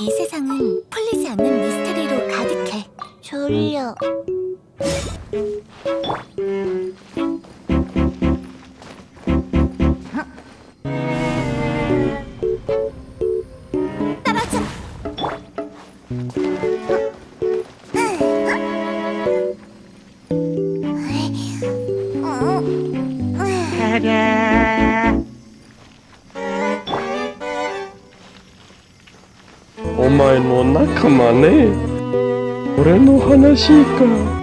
이 세상은 풀리지 않는 미스터리로 가득해. 졸려. 떨어져. お前の仲間ね。俺の話か。